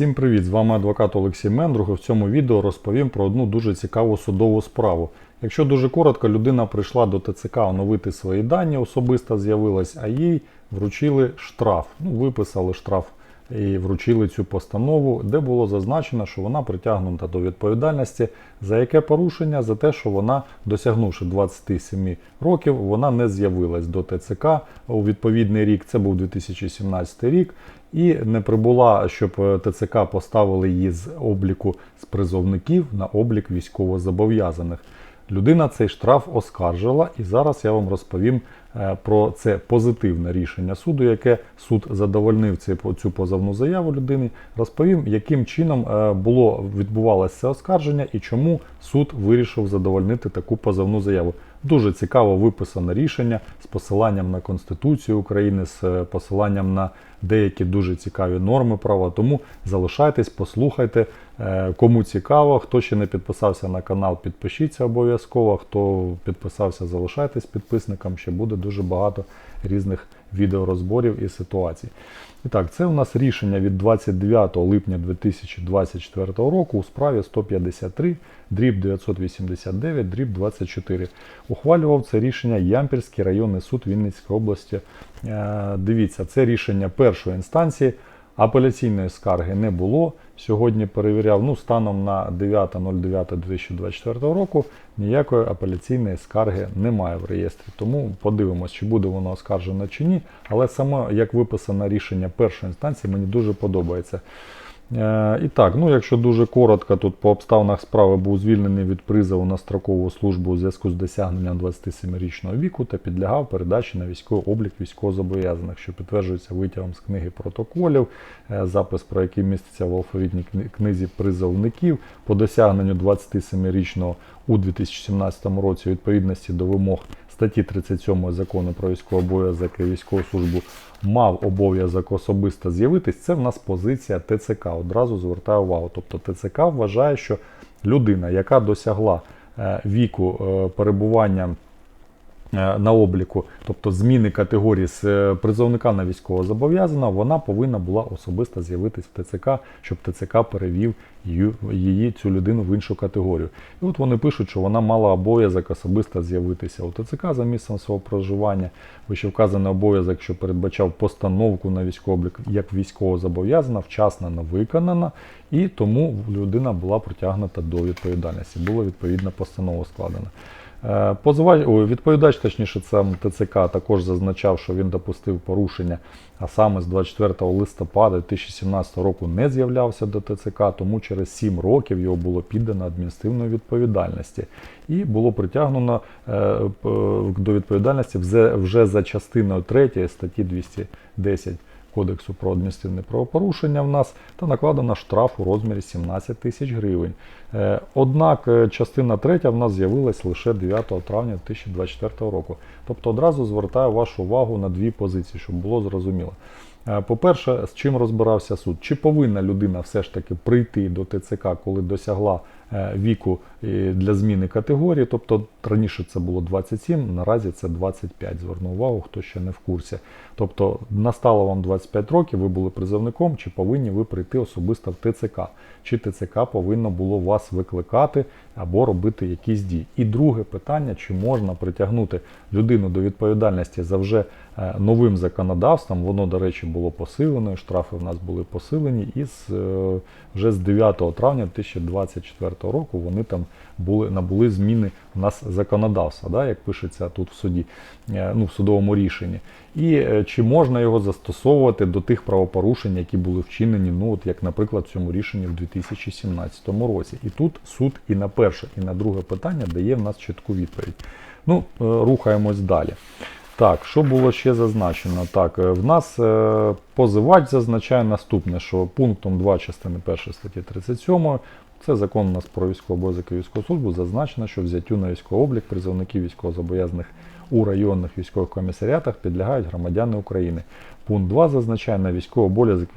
Всім привіт! З вами адвокат Олексій Мендрух. В цьому відео розповім про одну дуже цікаву судову справу. Якщо дуже коротко, людина прийшла до ТЦК оновити свої дані, особисто з'явилась, а їй вручили штраф. Ну, виписали штраф і вручили цю постанову, де було зазначено, що вона притягнута до відповідальності за яке порушення? За те, що вона, досягнувши 27 років, вона не з'явилась до ТЦК у відповідний рік. Це був 2017 рік. І не прибула, щоб е, ТЦК поставили її з обліку з призовників на облік військовозобов'язаних. Людина цей штраф оскаржила, і зараз я вам розповім е, про це позитивне рішення суду, яке суд задовольнив цю позовну заяву людини. Розповім, яким чином е, було відбувалося це оскарження і чому суд вирішив задовольнити таку позовну заяву. Дуже цікаво виписане рішення з посиланням на Конституцію України, з е, посиланням на деякі дуже цікаві норми права. Тому залишайтесь, послухайте. Е, Кому цікаво, хто ще не підписався на канал, підпишіться обов'язково. Хто підписався, залишайтесь підписником. Ще буде дуже багато різних відеорозборів і ситуацій. І так, це у нас рішення від 29 липня 2024 року у справі 153 дріб 989 дріб 24. Ухвалював це рішення Ямпільський районний суд Вінницької області. Е, Дивіться, це рішення першої інстанції. Апеляційної скарги не було. Сьогодні перевіряв, ну, станом на 9.09.2024 року ніякої апеляційної скарги немає в реєстрі. Тому подивимось, чи буде воно оскаржено чи ні. Але саме як виписане рішення першої інстанції, мені дуже подобається. Е, І так, ну якщо дуже коротко, тут по обставинах справи був звільнений від призову на строкову службу у зв'язку з досягненням 27-річного віку та підлягав передачі на військовий облік військовозобов'язаних, що підтверджується витягом з книги протоколів, е, запис про який міститься в алфавітній книзі призовників. По досягненню 27-річного у 2017 році відповідності до вимог статті 37 закону про військовий обов'язок і військову службу мав обов'язок особисто з'явитись, це в нас позиція ТЦК. Одразу звертаю увагу. Тобто ТЦК вважає, що людина, яка досягла е, віку е, перебування на обліку, тобто зміни категорії з е, призовника на військовозобов'язаного, вона повинна була особисто з'явитись в ТЦК, щоб ТЦК перевів її, цю людину в іншу категорію. І от вони пишуть, що вона мала обов'язок особисто з'явитися у ТЦК за місцем свого проживання. Вищевказаний обов'язок, що передбачав постановку на військовий облік як військовозобов'язана, вчасно не виконана, і тому людина була притягнута до відповідальності. Була відповідна постанова складена. Е, Позивач, ой, відповідач, точніше, сам ТЦК також зазначав, що він допустив порушення, а саме з 24 листопада 2017 року не з'являвся до ТЦК, тому через 7 років його було піддано адміністративної відповідальності і було притягнено е, до відповідальності вже за частиною 3 статті 210 Кодексу про адміністративне правопорушення в нас та накладено штраф у розмірі 17 тисяч гривень. Е, Однак е, частина третя в нас з'явилась лише 9 травня 2024 року. Тобто одразу звертаю вашу увагу на дві позиції, щоб було зрозуміло. Е, По-перше, з чим розбирався суд? Чи повинна людина все ж таки прийти до ТЦК, коли досягла віку для зміни категорії? Тобто раніше це було 27, наразі це 25. Зверну увагу, хто ще не в курсі. Тобто настало вам 25 років, ви були призовником, чи повинні ви прийти особисто в ТЦК? Чи ТЦК повинно було вас викликати або робити якісь дії? І друге питання: чи можна притягнути людину до відповідальності за вже е, новим законодавством? Воно, до речі, було посилено, штрафи в нас були посилені, і з, е, вже з 9 травня 2024 року вони там були набули зміни у нас законодавства, да, як пишеться тут в суді, е, ну в судовому рішенні. І чи можна його застосовувати до тих правопорушень, які були вчинені, ну от як, наприклад, в цьому рішенні в 2017 році. І тут суд і на перше, і на друге питання дає в нас чітку відповідь. Ну, е, рухаємось далі. Так, що було ще зазначено? Так, е, в нас е, позивач зазначає наступне, що пунктом 2 частини 1 статті 37 це закон у нас про військовий обов'язок і військову службу, зазначено, що взяттю на військовий облік призовників військовозобов'язаних у районних військових комісаріатах підлягають громадяни України. Пункт 2 зазначає на військовий обов'язок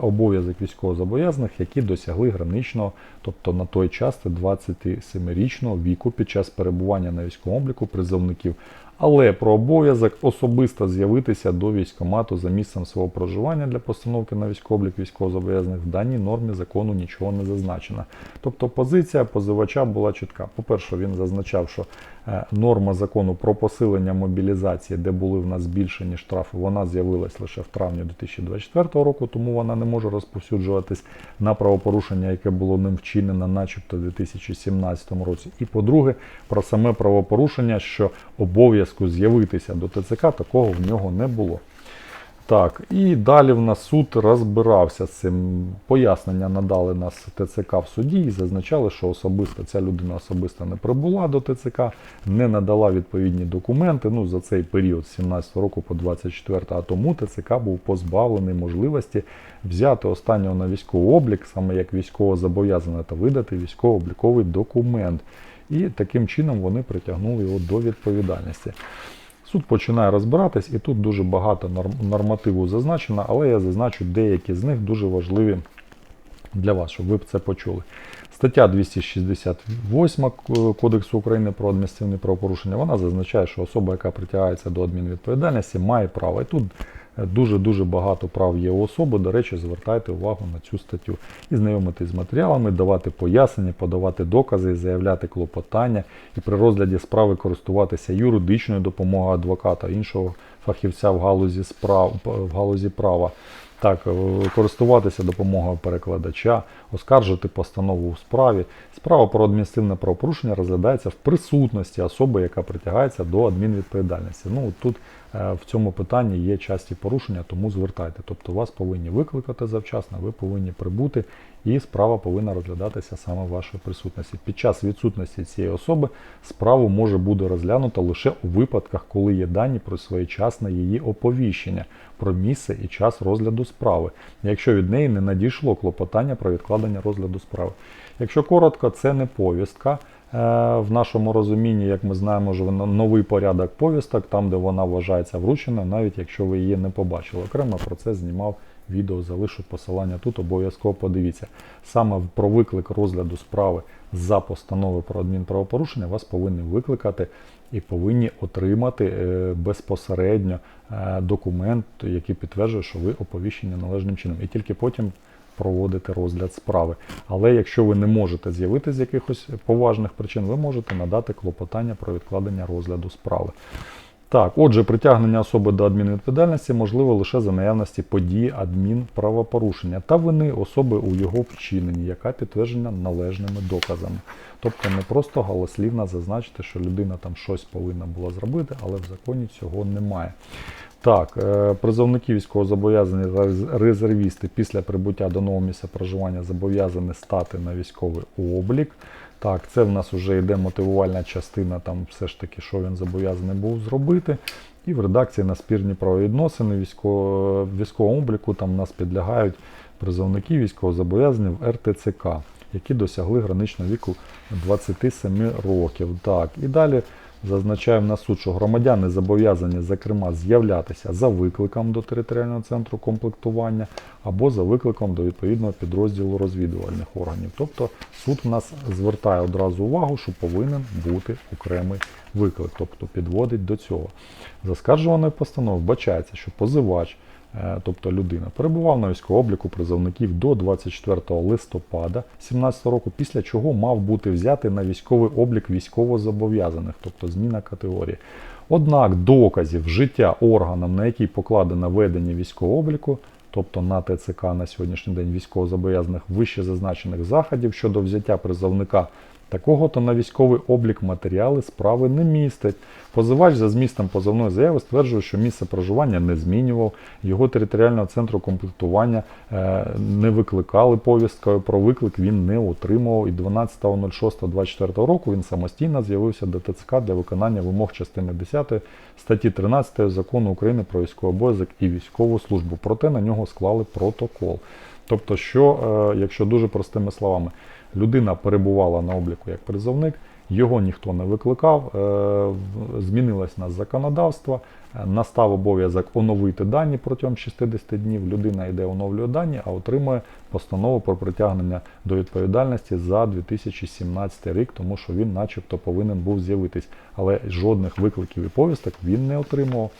обов'язок військовозобов'язаних, які досягли граничного, тобто на той час 27-річного віку під час перебування на військовому обліку призовників але про обов'язок особисто з'явитися до військкомату за місцем свого проживання для постановки на військовий облік військовозобов'язаних в даній нормі закону нічого не зазначено. Тобто позиція позивача була чітка. По-перше, він зазначав, що норма закону про посилення мобілізації, де були в нас збільшені штрафи, вона з'явилась лише в травні 2024 року, тому вона не може розповсюджуватись на правопорушення, яке було ним вчинено, начебто в 2017 році. І по-друге, про саме правопорушення, що обов'язку з'явитися до ТЦК такого в нього не було. Так, і далі в нас суд розбирався з цим. Пояснення надали нас ТЦК в суді і зазначали, що особисто ця людина особисто не прибула до ТЦК, не надала відповідні документи. Ну за цей період з 17 року по 24, а тому ТЦК був позбавлений можливості взяти останнього на військовий облік, саме як військово зобов'язане, та видати військово-обліковий документ. І таким чином вони притягнули його до відповідальності. Суд починає розбиратись, і тут дуже багато нормативу зазначено, але я зазначу деякі з них дуже важливі для вас, щоб ви це почули. Стаття 268 К- Кодексу України про адміністративні правопорушення, вона зазначає, що особа, яка притягається до адмінвідповідальності, має право. І тут дуже-дуже багато прав є у особи. До речі, звертайте увагу на цю статтю. І знайомитись з матеріалами, давати пояснення, подавати докази, заявляти клопотання і при розгляді справи користуватися юридичною допомогою адвоката, іншого фахівця в галузі справ в галузі права. Так, е, користуватися допомогою перекладача, оскаржити постанову у справі. Справа про адміністративне правопорушення розглядається в присутності особи, яка притягається до адмінвідповідальності. Ну, тут в цьому питанні є часті порушення, тому звертайте. Тобто вас повинні викликати завчасно, ви повинні прибути, і справа повинна розглядатися саме в вашій присутності. Під час відсутності цієї особи справу може бути розглянуто лише у випадках, коли є дані про своєчасне її оповіщення про місце і час розгляду справи, якщо від неї не надійшло клопотання про відкладення розгляду справи. Якщо коротко, це не повістка. Е, В нашому розумінні, як ми знаємо, вона- новий порядок повісток, там, де вона вважається врученою, навіть якщо ви її не побачили. Окремо про це знімав відео, залишу посилання тут, обов'язково подивіться. Саме про виклик розгляду справи за постанови про адмінправопорушення вас повинні викликати і повинні отримати е, безпосередньо е, документ, який підтверджує, що ви оповіщені належним чином. І тільки потім проводити розгляд справи. Але якщо ви не можете з'явитися з якихось поважних причин, ви можете надати клопотання про відкладення розгляду справи. Так, отже, притягнення особи до адмінвідповідальності можливо лише за наявності події адмінправопорушення та вини особи у його вчиненні, яка підтверджена належними доказами. Тобто не просто голослівно зазначити, що людина там щось повинна була зробити, але в законі цього немає. Так, е, призовники військовозобов'язані та резервісти після прибуття до нового місця проживання зобов'язані стати на військовий облік. Так, це в нас вже йде мотивувальна частина, там все ж таки, що він зобов'язаний був зробити. І в редакції на спірні правовідносини військового, військовому обліку там нас підлягають призовники військовозобов'язані в РТЦК, які досягли граничного віку 27 років. Так, і далі зазначаємо на суд, що громадяни зобов'язані, зокрема, з'являтися за викликом до територіального центру комплектування або за викликом до відповідного підрозділу розвідувальних органів. Тобто суд у нас звертає одразу увагу, що повинен бути окремий виклик, тобто підводить до цього. За скаржуваною постановою вбачається, що позивач, тобто людина, перебував на військовому призовників до 24 листопада 2017 року, після чого мав бути взятий на військовий облік військовозобов'язаних, тобто зміна категорії. Однак доказів вжиття органом, на який покладено ведення військового обліку, тобто на ТЦК на сьогоднішній день військовозобов'язаних вище зазначених заходів щодо взяття призовника Такого то на військовий облік матеріали справи не містять. Позивач за змістом позовної заяви стверджує, що місце проживання не змінював, його територіального центру комплектування е, не викликали повісткою. Про виклик він не отримував. І 12.06.24 року він самостійно з'явився до ТЦК для виконання вимог частини 10 статті 13 закону України про військовий обов'язок і військову службу. Проте на нього склали протокол. Тобто, що, е, якщо дуже простими словами, людина перебувала на обліку як призовник, Його ніхто не викликав. Е, Змінилось у нас законодавство. Е, Настав обов'язок оновити дані протягом 60 днів. Людина йде оновлює дані, а отримує постанову про притягнення до відповідальності за 2017 рік, тому що він, начебто, повинен був з'явитись. Але жодних викликів і повісток він не отримував.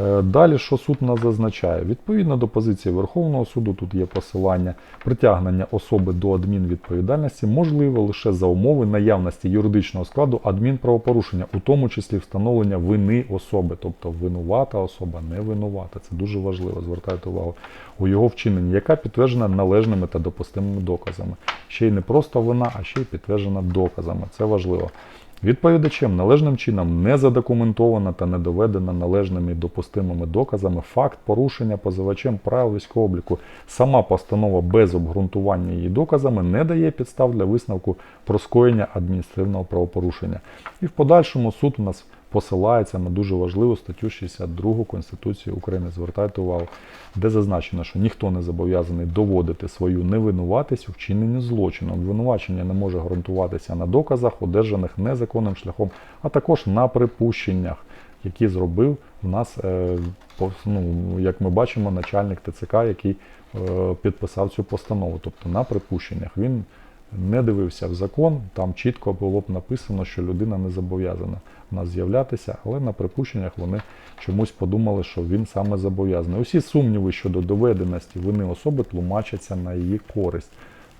Е, Далі, що суд нас зазначає? Відповідно до позиції Верховного суду, тут є посилання, притягнення особи до адмінвідповідальності можливо лише за умови наявності юридичного складу адмінправопорушення, у тому числі встановлення вини особи, тобто винувата особа, не винувата. Це дуже важливо, звертайте увагу у його вчиненні, яка підтверджена належними та допустимими доказами. Ще й не просто вина, а ще й підтверджена доказами. Це важливо. Відповідачем належним чином не задокументовано та не доведено належними допустимими доказами факт порушення позивачем правил військового обліку. Сама постанова без обґрунтування її доказами не дає підстав для висновку про скоєння адміністративного правопорушення. І в подальшому суд у нас посилається на дуже важливу статтю 62 Конституції України. Звертайте увагу, де зазначено, що ніхто не зобов'язаний доводити свою невинуватість у вчиненні злочину. Обвинувачення не може ґрунтуватися на доказах, одержаних незаконним шляхом, а також на припущеннях, які зробив в нас, е, ну, як ми бачимо, начальник ТЦК, який е, підписав цю постанову. Тобто на припущеннях він не дивився в закон, там чітко було б написано, що людина не зобов'язана в нас з'являтися, але на припущеннях вони чомусь подумали, що він саме зобов'язаний. Усі сумніви щодо доведеності вини особи тлумачаться на її користь.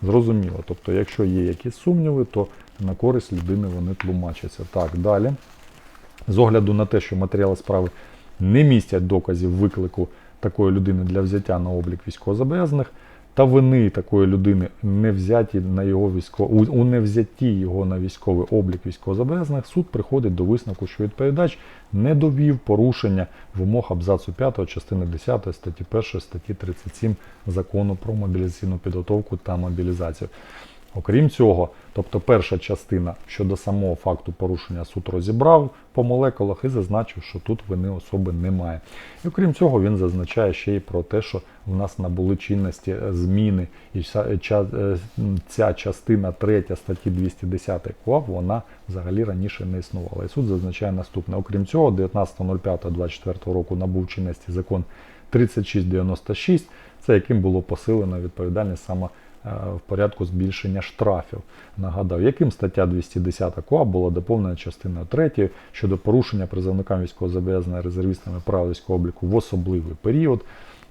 Зрозуміло. Тобто, якщо є якісь сумніви, то на користь людини вони тлумачаться. Так, далі. З огляду на те, що матеріали справи не містять доказів виклику такої людини для взяття на облік військовозобов'язаних, та вини такої людини не взяті на його військо... у у невзятті його на військовий облік військовозобов'язаних, суд приходить до висновку, що відповідач не довів порушення вимог абзацу 5 частини 10 статті 1 статті 37 закону про мобілізаційну підготовку та мобілізацію. Окрім цього, тобто перша частина щодо самого факту порушення суд розібрав по молекулах і зазначив, що тут вини особи немає. І окрім цього, він зазначає ще й про те, що в нас набули чинності е, зміни, і ця, ча- е, ця частина 3 статті 210 КУАП, вона взагалі раніше не існувала. І суд зазначає наступне. Окрім цього, 19.05.24 року набув чинності закон 3696, це яким було посилено відповідальність саме е, в порядку збільшення штрафів. Нагадав, яким стаття 210 КОАП була доповнена частиною 3 щодо порушення призовникам військовозобов'язаних резервістами прав військового обліку в особливий період.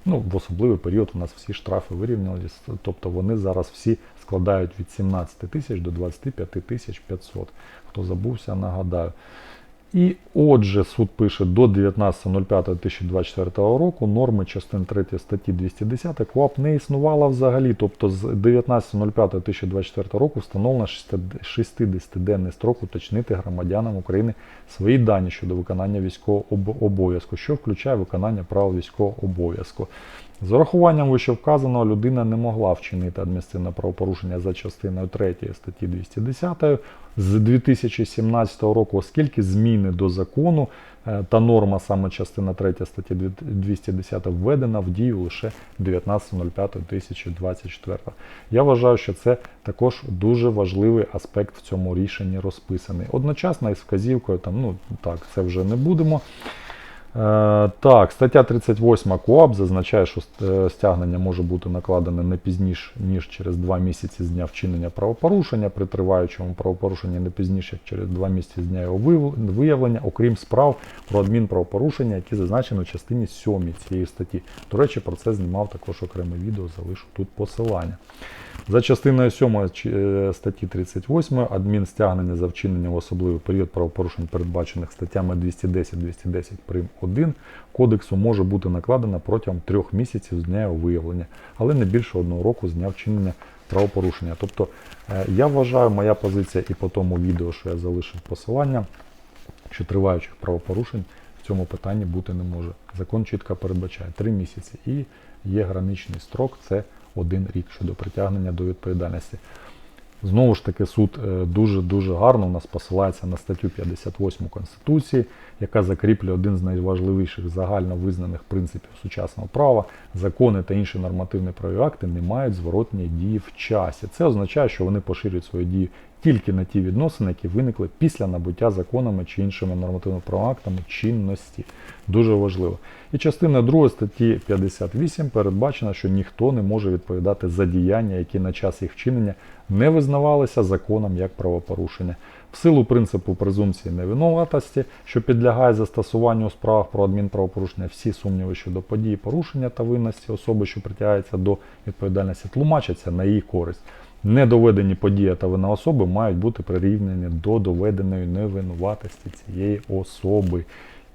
Ну, в особливий період у нас всі штрафи вирівнялись, тобто вони зараз всі складають від 17 тисяч до 25 тисяч 500. Хто забувся, нагадаю. І отже, суд пише до 19.05.2024 року норми частин 3 статті 210 КУАП не існувала взагалі. Тобто з 19.05.2024 року встановлено 60-денний строк уточнити громадянам України свої дані щодо виконання військового обов'язку, що включає виконання правил військового обов'язку. З урахуванням вищевказаного людина не могла вчинити адміністративне правопорушення за частиною 3 статті 210 з 2017 року, оскільки зміни до закону е, та норма саме частина 3 статті 210 введена в дію лише 19.05.2024. Я вважаю, що це також дуже важливий аспект в цьому рішенні розписаний. Одночасно із вказівкою, там, ну так, це вже не будемо. Е, Так, стаття 38 КУАП зазначає, що стягнення може бути накладене не пізніше, ніж через 2 місяці з дня вчинення правопорушення, при триваючому правопорушенні не пізніше, як через 2 місяці з дня його виявлення, окрім справ про адмінправопорушення, які зазначені в частині 7 цієї статті. До речі, про це знімав також окреме відео, залишу тут посилання. За частиною 7 е, статті 38 адмінстягнення за вчинення в особливий період правопорушень, передбачених статтями 210-210 прим. 1 кодексу може бути накладена протягом трьох місяців з дня його виявлення, але не більше одного року з дня вчинення правопорушення. Тобто е, я вважаю, моя позиція і по тому відео, що я залишив посилання, що триваючих правопорушень в цьому питанні бути не може. Закон чітко передбачає 3 місяці і є граничний строк це один рік щодо притягнення до відповідальності. Знову ж таки, суд дуже-дуже гарно у нас посилається на статтю 58 Конституції, яка закріплює один з найважливіших загально визнаних принципів сучасного права. Закони та інші нормативні правові акти не мають зворотної дії в часі. Це означає, що вони поширюють свою дію тільки на ті відносини, які виникли після набуття законами чи іншими нормативно-правовими актами чинності. Дуже важливо. І частина 2 статті 58 передбачена, що ніхто не може відповідати за діяння, які на час їх вчинення не визнавалися законом як правопорушення. В силу принципу презумпції невинуватості, що підлягає застосуванню у справах про адмінправопорушення, всі сумніви щодо події порушення та винності особи, що притягається до відповідальності, тлумачаться на її користь. Недоведені подія та вина особи мають бути прирівнені до доведеної невинуватості цієї особи.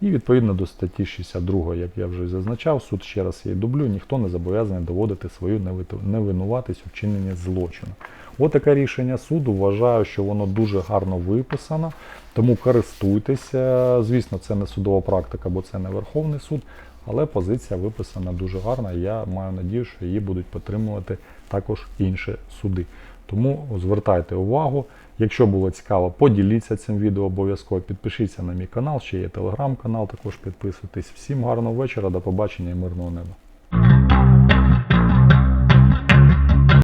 І відповідно до статті 62, як я вже зазначав, суд ще раз її дублю, ніхто не зобов'язаний доводити свою невинуватість у вчиненні злочину. От таке рішення суду. Вважаю, що воно дуже гарно виписано, тому користуйтеся. Звісно, це не судова практика, бо це не Верховний суд, але позиція виписана дуже гарна. і Я маю надію, що її будуть підтримувати також інші суди. Тому звертайте увагу. Якщо було цікаво, поділіться цим відео обов'язково. Підпишіться на мій канал, ще є телеграм-канал, також підписуйтесь. Всім гарного вечора, до побачення і мирного неба.